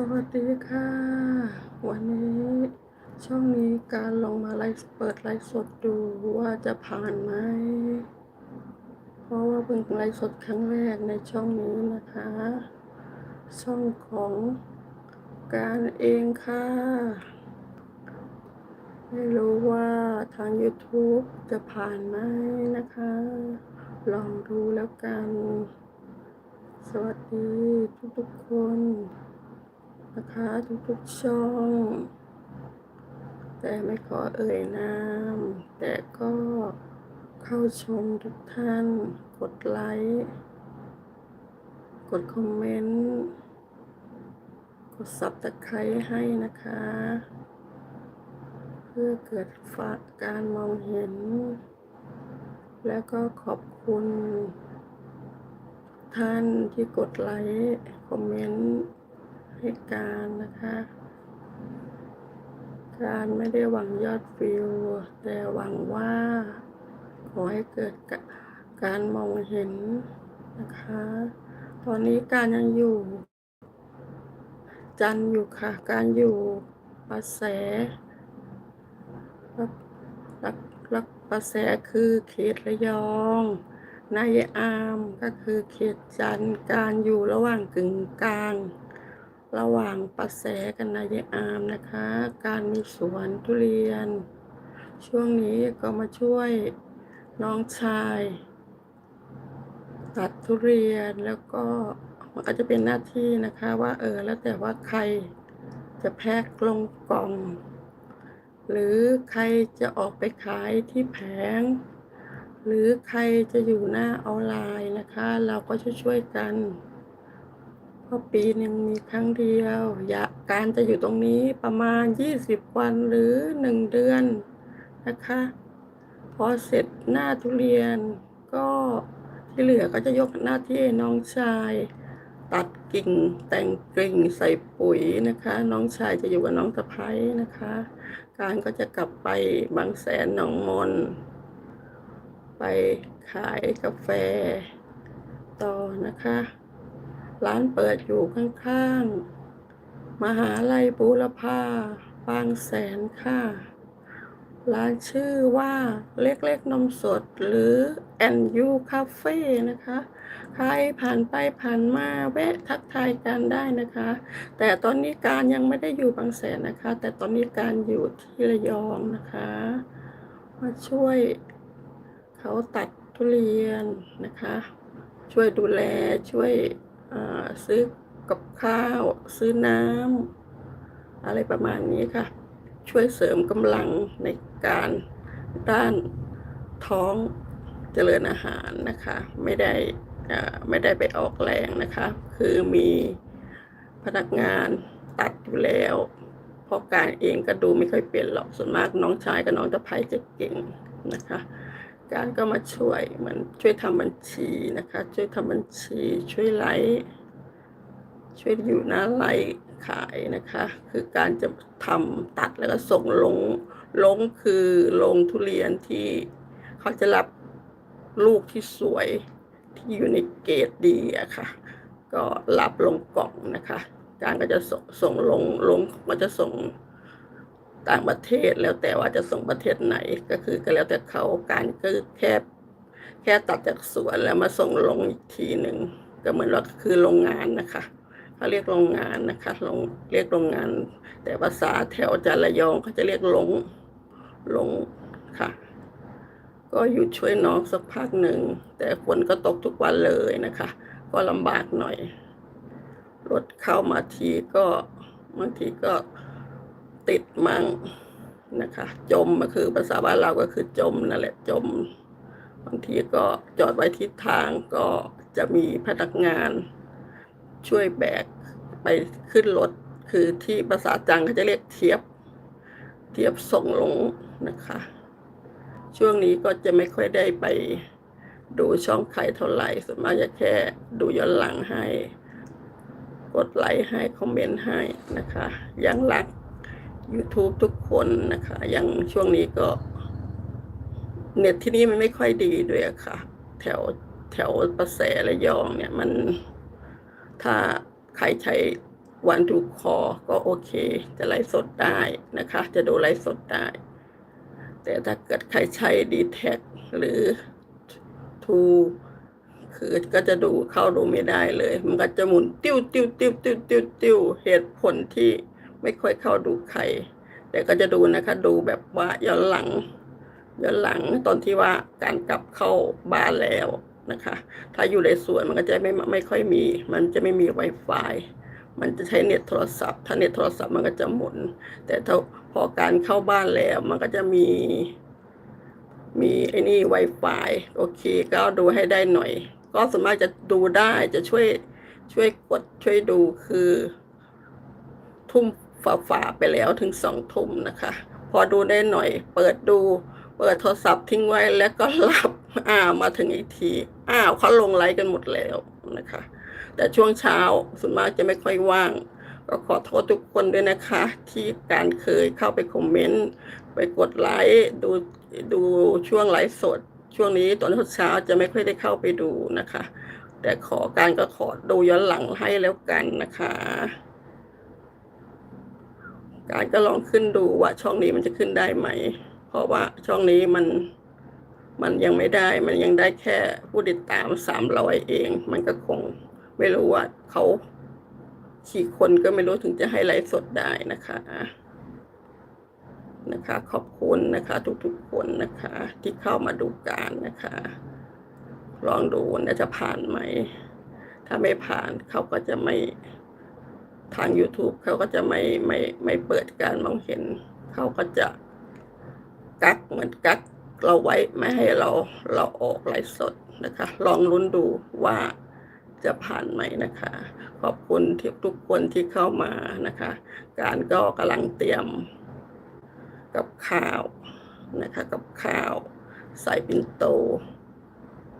สวัสดีค่ะ วันนี้ช่องนี้การลงมาไลฟ์เปิดไลฟ์สดดูว่าจะผ่านไหม เพราะว่าเพิ่งไลฟ์สดครั้งแรกในช่องนี้นะคะ ช่องของการเองค่ะ ไม่รู้ว่าทาง YouTube จะผ่านไหมนะคะ ลองดูแล้วกัน สวัสดีทุกๆคน นะคะทุกๆช่อง แต่ไม่ขอเอ่ยนาม แต่ก็เข้าชมทุกท่าน กดไลค์ กดคอมเมนต์ กดซับตะไคร้ให้นะคะ เพื่อเกิดฝากการมองเห็น แล้วก็ขอบคุณท่านที่กดไลค์ คอมเมนต์ ให้การนะคะ การไม่ได้หวังยอดวิวแต่หวังว่า ขอให้เกิดกการมองเห็นนะคะ ตอนนี้การยังอยู่ จันอยู่ค่ะ การอยู่ประแสรักรักรักประแสคือเขตระยองนายอามก็คือเขตจันการอยู่ระหว่างกึ่งกลาง ระหว่างประแสกับนายอามนะคะ การมีสวนทุเรียน ช่วงนี้ก็มาช่วยน้องชาย ตัดทุเรียนแล้วก็มันก็จะเป็นหน้าที่นะคะว่าเออแล้วแต่ว่าใครจะแพ็คลงกล่อง หรือใครจะออกไปขายที่แผง หรือใครจะอยู่หน้าออนไลน์นะคะ เราก็ช่วยๆกัน เพราะปีหนึ่งมีครั้งเดียวอยากการจะอยู่ตรงนี้ประมาณ20วันหรือ1เดือนนะคะ พอเสร็จหน้าทุเรียนก็ที่เหลือก็จะยกหน้าที่น้องชาย ตัดกิ่งแต่งกิ่งใส่ปุ๋ยนะคะ น้องชายจะอยู่กับน้องสะพ้ยนะคะ การก็จะกลับไปบางแสนหนองมน ไปขายกาแฟต่อนะคะ ร้านเปิดอยู่ข้างๆ มหาลัยบูรพาบางแสนค่ะ ร้านชื่อว่าเล็กๆนมสดหรือ and you cafe นะคะ ใครผ่านไปผ่านมาแวะทักทายกันได้นะคะ แต่ตอนนี้การยังไม่ได้อยู่บางแสนนะคะ แต่ตอนนี้การอยู่ที่ระยองนะคะ มาช่วยเขาตัดทุเรียนนะคะ ช่วยดูแลช่วย ซื้อกับข้าว ซื้อน้ำอะไรประมาณนี้ค่ะ ช่วยเสริมกำลังในการด้านท้องเจริญอาหารนะคะ ไม่ได้ไม่ได้ไปออกแรงนะคะ คือมีพนักงานตัดอยู่แล้วพราะการเองก็ดูไม่ค่อยเป็นหรอกส่วนมากน้องชายกับน้องตะไคร้จะเก่งนะคะ การก็มาช่วยเหมือนช่วยทำบัญชีนะคะ ช่วยทำบัญชี ช่วยไลฟ์ช่วยอยู่น้าไลฟ์ขายนะคะ คือการจะทำตัดแล้วก็ส่งลงลงคือลงทุเรียนที่เขาจะรับลูกที่สวยที่อยู่ในเกรดดีอะค่ะ ก็รับลงกล่องนะคะ การก็จะส่งส่งลงลงมันจะส่ง ต่างประเทศแล้วแต่ว่าจะส่งประเทศไหนก็คือก็แล้วแต่เขาการก็แค่แค่ตัดจากสวนแล้วมาส่งลงอีกทีหนึ่งก็เหมือนว่าคือโรงงานนะคะเขาเรียกโรงงานนะคะลงเรียกโรงงาน แต่ภาษาแถวจันระยองเขาจะเรียกลงลงค่ะ ก็อยู่ช่วยน้องสักพักหนึ่งแต่ฝนก็ตกทุกวันเลยนะคะ ก็ลำบากหน่อยรถเข้ามาทีก็บางทีก็ ติดมั่งนะคะ จมก็คือภาษาบ้านเราก็คือจมนั่นแหละจมบางทีก็จอดไว้ทิศทางก็จะมีพนักงาน ช่วยแบกไปขึ้นรถคือที่ภาษาจังเขาจะเรียกเทียบ เทียบส่งลงนะคะ ช่วงนี้ก็จะไม่ค่อยได้ไปดูช่องใครเท่าไหร่ส่วนมากจะแค่ดูย้อนหลังให้ กดไลค์ให้ คอมเมนต์ให้นะคะ ยังรัก YouTube ทุกคนนะคะ ยังช่วงนี้ก็ เน็ตที่นี่มันไม่ค่อยดีด้วยค่ะ แถวแถวประแสระยองเนี่ยมันถ้าใครใช้วันทุกคอก็โอเค จะไลฟ์สดได้นะคะ จะดูไลฟ์สดได้ แต่ถ้าเกิดใครใช้ดีแท็หรือทูคือก็จะดูเข้าดูไม่ได้เลย มันก็จะหมุนติ้วติ้วติ้วติ้วติ้วติ้วเหตุผลที่ ไม่ค่อยเข้าดูใคร แต่ก็จะดูนะคะ ดูแบบว่าย้อนหลังย้อนหลังตอนที่ว่าการกลับเข้าบ้านแล้วนะคะ ถ้าอยู่ในสวนมันก็จะไม่ไม่ค่อยมี มันจะไม่มี Wi-Fi มันจะใช้เน็ตโทรศัพท์ ถ้าเน็ตโทรศัพท์มันก็จะหมุน แต่ถ้าพอการเข้าบ้านแล้ว มันก็จะมี มีไอ้นี่ Wi-Fi โอเค ก็ดูให้ได้หน่อย ก็สามารถจะดูได้จะช่วยช่วยกดช่วยดูคือทุ่ม ฝ่าฝ่าไปแล้วถึงสองทุ่มนะคะ พอดูได้หน่อย เปิดดู เปิดโทรศัพท์ทิ้งไว้แล้วก็หลับอ้าวมาถึงอีกทีอ้าวเขาลงไลฟ์กันหมดแล้วนะคะ แต่ช่วงเช้าส่วนมากจะไม่ค่อยว่าง ก็ขอโทษทุกคนด้วยนะคะ ที่การเคยเข้าไปคอมเมนต์ไปกดไลค์ดูดูช่วงไลฟ์สด ช่วงนี้ตอนเช้าจะไม่ค่อยได้เข้าไปดูนะคะ แต่ขอการก็ขอดูย้อนหลังให้แล้วกันนะคะ การก็ลองขึ้นดูว่าช่องนี้มันจะขึ้นได้ไหม เพราะว่าช่องนี้มันมันยังไม่ได้ มันยังได้แค่ผู้ติดตามสามร้อยเอง มันก็คงไม่รู้ว่าเขาขี่คนก็ไม่รู้ถึงจะให้ไลฟ์สดได้นะคะ นะคะ ขอบคุณนะคะ ทุกๆคนนะคะ ที่เข้ามาดูการนะคะ ลองดูว่าจะผ่านไหม ถ้าไม่ผ่านเขาก็จะไม่ ทาง YouTube เขาก็จะไม่ไม่ไม่เปิดการมองเห็น เขาก็จะกักเหมือนกักเราไว้ไม่ให้เราเราออกไลฟ์สดนะคะ ลองลุ้นดูว่าจะผ่านไหมนะคะ ขอบคุณที่ทุกคนที่เข้ามานะคะ การก็กำลังเตรียมกับข้าวนะคะ กับข้าว ใส่ปินโต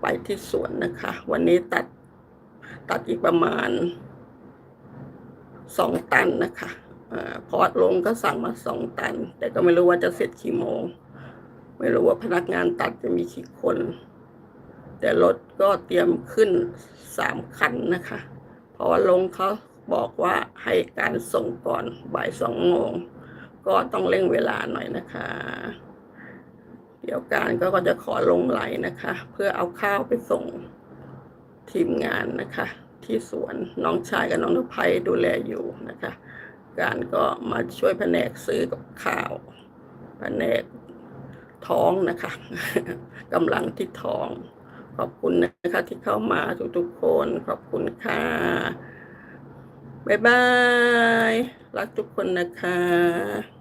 ไปที่สวนนะคะ วันนี้ตัดตัดอีกประมาณ สองตันนะคะอาพอดลงก็สั่งมาสองตัน แต่ก็ไม่รู้ว่าจะเสร็จกี่โมง ไม่รู้ว่าพนักงานตัดจะมีกี่คน แต่รถก็เตรียมขึ้นสามคันนะคะเพราะว่าลงเขาบอกว่าให้การส่งก่อนบ่ายสองโมง ก็ต้องเร่งเวลาหน่อยนะคะ เดี๋ยวการก็จะขอลงไหลนะคะ เพื่อเอาข้าวไปส่งทีมงานนะคะ ที่สวนน้องชายกับน้องนภัยดูแลอยู่นะคะ การก็มาช่วยแผนกซื้อกับข้าว แผนกท้องนะคะกำลังที่ท้อง ขอบคุณนะคะที่เข้ามาทุกๆคน ขอบคุณค่ะบ๊ายบาย รักทุกคนนะคะ